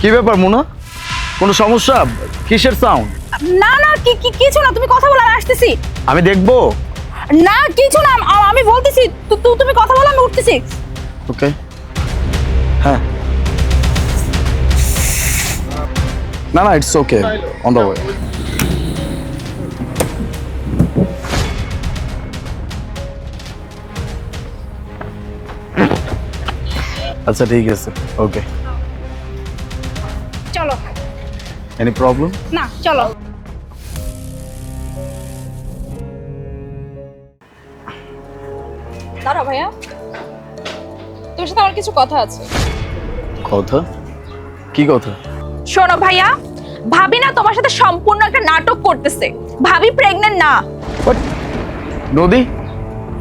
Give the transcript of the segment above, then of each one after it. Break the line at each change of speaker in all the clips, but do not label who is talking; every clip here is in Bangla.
কি ব্যাপার মুনা? কোনো সমস্যা? কিসের সাউন্ড
না না কি কি- কিছু না তুমি কথা বলার আমি আসতেছি।
আমি দেখব।
না কিছু না আ- আমি বলতেছি তু- তু- তুমি কথা বলো আমি উঠতেছি।
ওকে হ্যাঁ। না না it's okay on the way আচ্ছা ঠিক আছে। ওকে
চলো।
এনি প্রবলেম
না চলো। দাঁড়াও ভাইয়া। তোর সাথে আমার কিছু কথা আছে।
কথা? কি কথা?
শোনো ভাইয়া ভাবি না তোমার সাথে সম্পূর্ণ একটা নাটক করতেছে। ভাবি প্রেগনেন্ট না।
নদী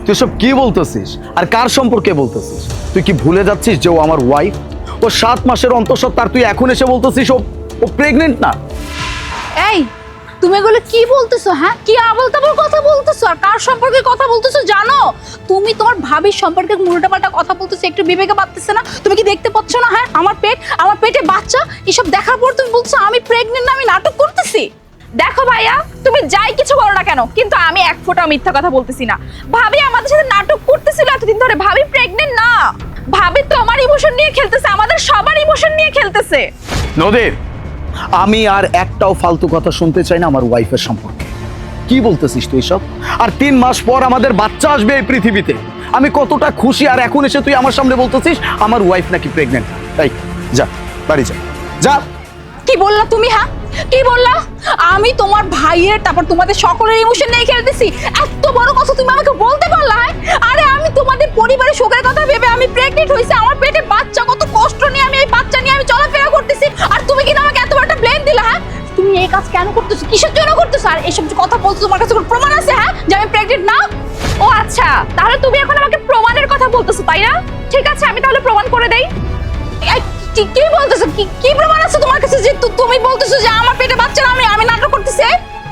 তুই সব কি বলতেছিস? আর কার সম্পর্কে বলতেছিস? তুই কি ভুলে যাচ্ছিস যে ও আমার ওয়াইফ ও সাত মাসের অন্তঃসত্ত্বা তার তুই এখন এসে বলতেছিস ও ও প্রেগনেন্ট না?
এই, তুমি এগুলো কি বলতেছো হ্যাঁ? কি আবল তাবল কথা বলতেছো? আর কার সম্পর্কে কথা বলতেছো জানো? তুমি তোমার ভাবির সম্পর্কে উল্টা পাল্টা কথা বলতেছো, একটু বিবেকে পাচ্ছে না? তুমি কি দেখতে পাচ্ছ না হ্যাঁ? আমার পেট, আমার পেটে বাচ্চা, এসব দেখার পর তুমি বলছো আমি প্রেগনেন্ট না, আমি নাটক করতেছি?
দেখো ভাইয়া তুমি যাই কিছু বলো না কেন কিন্তু আমি এক ফোঁটা মিথ্যা কথা বলতেছি না। ভাবি আমাদের সাথে নাটক করতেছিল এতদিন ধরে ভাবি প্রেগনেন্ট না। ভাবি তোমার ইমোশন নিয়ে খেলতেছে আমাদের সবার ইমোশন নিয়ে খেলতেছে।
নদীর আমি আর একটাও ফালতু কথা শুনতে চাই না আমার ওয়াইফের সম্পর্কে। কি বলতেছিস তুই সব আর তিন মাস পর আমাদের বাচ্চা আসবে এই পৃথিবীতে। আমি কতটা খুশি আর এখন এসে তুই আমার সামনে বলতেছিস আমার ওয়াইফ নাকি প্রেগনেন্ট তাই যা বাড়ি যা। যা।
কি বললা তুমি হ্যাঁ কি বললা আমি তোমার ভাইয়ের, তারপর তোমাদের সকলের ইমোশন নিয়ে খেলতেছি এত বড় কথা তুমি আমাকে বলতে পারলা? আরে আমি তোমাদের পরিবারের সুখের কথা ভেবে আমি প্রেগনেন্ট হয়েছি, আমার পেটে বাচ্চা, কত কষ্ট নিয়ে আমি এই বাচ্চা নিয়ে আমি চলাফেরা করতেছি। আর তুমি কি আমাকে এত বড় একটা ব্লেম দিলা হ্যাঁ?
তুমি এই কাজ কেন করতেছো? কিসের জন্য করতেছো? আর এসব যে কথা বলছো, তোমার কাছে কোনো প্রমাণ আছে হ্যাঁ? যে আমি প্রেগনেন্ট না?
ও আচ্ছা তাহলে তুমি এখন আমাকে প্রমাণের কথা বলতেছো, তাই না? ঠিক আছে, আমি তাহলে প্রমাণ করে দেই।
কি কি বলতেছো? কি কি প্রমাণ আছে তোমার কাছে যে তু- তুমি বলতেছো যে আমার পেটে বাচ্চা না আমি আমি নাটক করতেছি?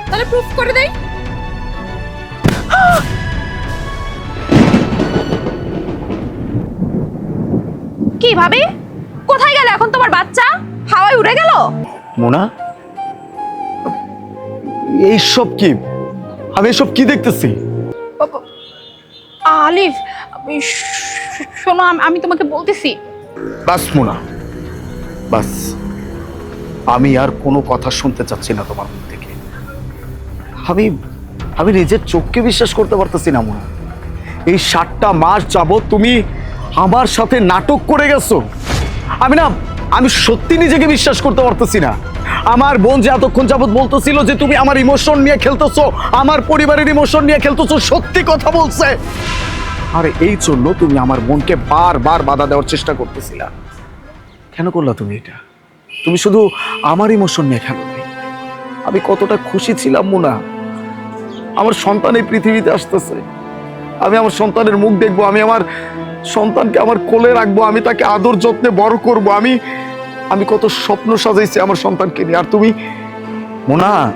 তাহলে প্রুফ করে দেই। কি ভাবি? কোথায় গেল এখন তোমার বাচ্চা? হাওয়ায় উড়ে গেল?
মোনা? এইসব কি? আমি এসব কি দেখতেছি?
আলিফ শ- শোনো আম- আমি তোমাকে বলতেছি।
বাস মোনা। বাস, আমি আর কোনো কথা শুনতে চাচ্ছি না তোমার মুখ থেকে। আমি আমি নিজের চোখকে বিশ্বাস করতে পারতেছি না, মোনা। এই সাতটা মাস যাবত তুমি আমার সাথে নাটক করে গেছো। আমি না, আমি সত্যি নিজেকে বিশ্বাস করতে পারতেছি না। আমার বোন যে এতক্ষণ যাবৎ বলতেছিল যে তুমি আমার ইমোশন নিয়ে খেলতেছো, আমার পরিবারের ইমোশন নিয়ে খেলতেছো, সত্যি কথা বলছে। আর এই জন্য তুমি আমার বোনকে বারবার বাধা দেওয়ার চেষ্টা করতেছিলা। কেন করলা তুমি এটা? তুমি শুধু আমার ইমোশন নিয়ে খেলো আমি কতটা খুশি ছিলাম, মুনা। আমার সন্তান এই পৃথিবীতে আসতেছে। আমি আমার সন্তানের মুখ দেখব, আমি আমার সন্তানকে আমার কোলে রাখব, আমি তাকে আদর যত্নে বড় করব। আমি আমি কত স্বপ্ন সাজাইছি আমার সন্তানকে নিয়ে। আর তুমি, মোনা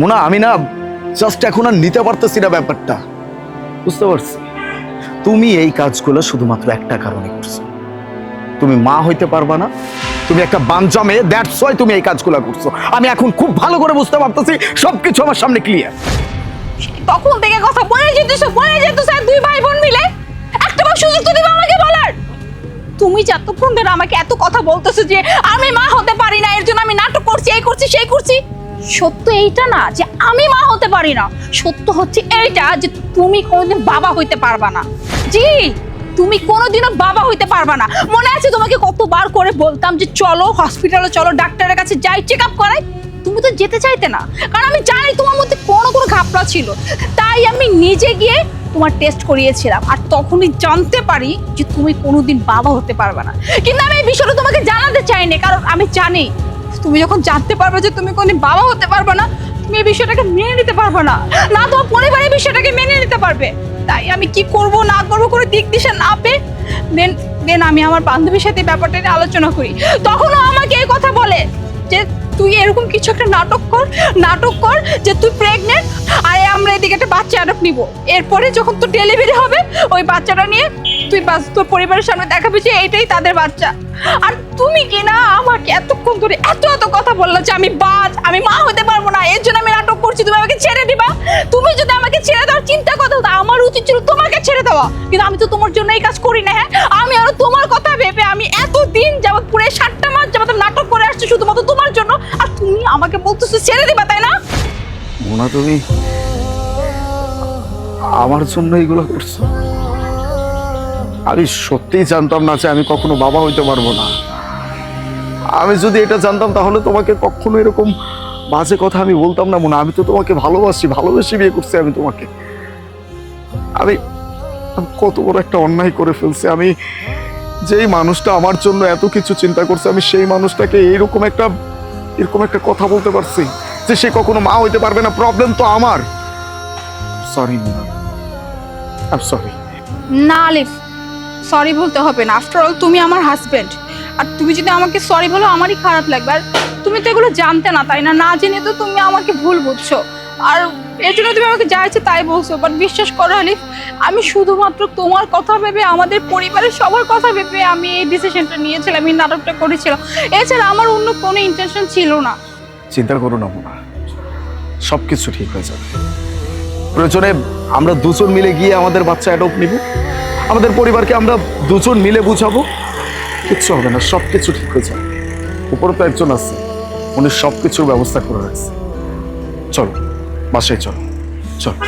মোনা, আমি না জাস্ট এখন আর নিতে পারতেছি না ব্যাপারটা। বুঝতে পারছি। তুমি এই কাজগুলো শুধুমাত্র একটা কারণে করছ। তুমি মা হইতে পারবা না। তুমি একটা বাঞ্জা মেয়ে দ্যাটস ওয়াই তুমি এই কাজগুলো করছ। আমি এখন খুব ভালো করে বুঝতে পারতেছি, সবকিছু আমার সামনে ক্লিয়ার
তখন থেকে কথা বলে যেতেছো বলে যেতেছো, আর দুই ভাই বোন মিলে? একটা বার সুযোগ তো দেবে আমাকে বলার। তুমি যতক্ষণ ধরে আমাকে এত কথা বলতেছো যে আমি মা হতে পারি না, এর জন্য আমি নাটক করছি, এই করছি, সেই করছি।
সত্য এইটা না যে আমি মা হতে পারি না। সত্য হচ্ছে এইটা যে তুমি কোনোদিন বাবা হইতে পারবা না।
জি! তুমি কোনোদিনও বাবা হইতে পারবা না। মনে আছে তোমাকে কতবার করে বলতাম যে চলো হসপিটালে চলো ডাক্তারের কাছে যাই চেক আপ করাই? তুমি তো যেতে চাইতে না। কারণ আমি জানি তোমার মধ্যে কোনো কোনো ঘাপলা ছিল। তাই আমি নিজে গিয়ে তোমার টেস্ট করিয়েছিলাম। আর তখনই জানতে পারি যে তুমি কোনোদিন বাবা হতে পারবে না। কিন্তু আমি এই বিষয়টা তোমাকে জানাতে চাইনি, কারণ আমি জানি তুমি যখন জানতে পারবে যে তুমি কোনোদিন বাবা হতে পারবে না, তুমি এই বিষয়টাকে মেনে নিতে পারবে না। না, তোমার পরিবারের বিষয়টাকে মেনে নিতে পারবে। তাই আমি কি করব, না করব করে দিক দিশা না পেয়ে? দেন দেন আমি আমার বান্ধবীর সাথে ব্যাপারটা নিয়ে আলোচনা করি। তখনও আমাকে এই কথা বলে যে, তুই এরকম কিছু একটা নাটক কর নাটক কর যে তুই প্রেগনেন্ট আর আমরা এদিকে একটা বাচ্চা আরব নিব। এরপরে যখন তোর ডেলিভারি হবে, ওই বাচ্চাটা নিয়ে তুই বাস, তোর পরিবারের সামনে দেখাবি যে এইটাই তাদের বাচ্চা। আর তুমি কি না আমাকে এতক্ষণ ধরে এত এত কথা বলল যে আমি বাজ, আমি মা হতে পারব না। এর জন্য আমি নাটক করছি, তুমি আমাকে ছেড়ে দিবা। তুমি যদি আমাকে ছেড়ে দাও চিন্তা কথা হতো আমার উচিত ছিল তোমাকে ছেড়ে দেওয়া। কিন্তু আমি তো তোমার জন্য এই কাজ করি না হ্যাঁ? আমি আরও তোমার কথা ভেবে আমি এত দিন যাবত পুরো সাতটা মাস যাবত নাটক করে আসছি শুধুমাত্র তোমার জন্য। আর তুমি আমাকে বলতেছো ছেড়ে দিবা, তাই না?
মোনা, তুমি আমার জন্য এগুলো করছ। আমি সত্যিই জানতাম না যে আমি কখনো বাবা হইতে পারব না। আমি যদি এটা জানতাম, তাহলে তোমাকে কখনো এরকম বাজে কথা আমি বলতাম না, মনে। আমি তো তোমাকে ভালোবাসি, ভালোবেসে বিয়ে করছি আমি তোমাকে। আমি কত বড় একটা অন্যায় করে ফেলছি। আমি যেই মানুষটা আমার জন্য এত কিছু চিন্তা করছে, আমি সেই মানুষটাকে এইরকম একটা, এরকম একটা কথা বলতে পারছি যে সে কখনো মা হইতে পারবে না। প্রবলেম তো আমার। সরি সরি
না আলিফ সরি বলতে হবে না। আফটার অল তুমি আমার হাজবেন্ড আর তুমি যদি আমাকে সরি বলো, আমারই খারাপ লাগবে। আর তুমি তো এগুলো জানতে না, তাই না? না জেনে তো তুমি আমাকে ভুল বুঝছ। আর এর জন্য তুমি আমাকে যা ইচ্ছে তাই বলছো। বাট বিশ্বাস করো আলিফ আমি শুধুমাত্র তোমার কথা ভেবে, আমাদের পরিবারের সবার কথা ভেবে আমি এই ডিসিশনটা নিয়েছিলাম, এই নাটকটা করেছিলাম। এছাড়া আমার অন্য কোনো ইন্টেনশন ছিল না।
চিন্তা করো না মোনা সব কিছু ঠিক হয়ে যাবে। প্রয়োজনে আমরা দুজন মিলে গিয়ে আমাদের বাচ্চা অ্যাডপ্ট নিব। আমাদের পরিবারকে আমরা দুজন মিলে বুঝাবো। কিচ্ছু হবে না সব কিছু ঠিক হয়ে যাবে। উপরে তো একজন আছে, উনি সব কিছুর ব্যবস্থা করে রাখছে। চলো, বাসায় চলো চলো।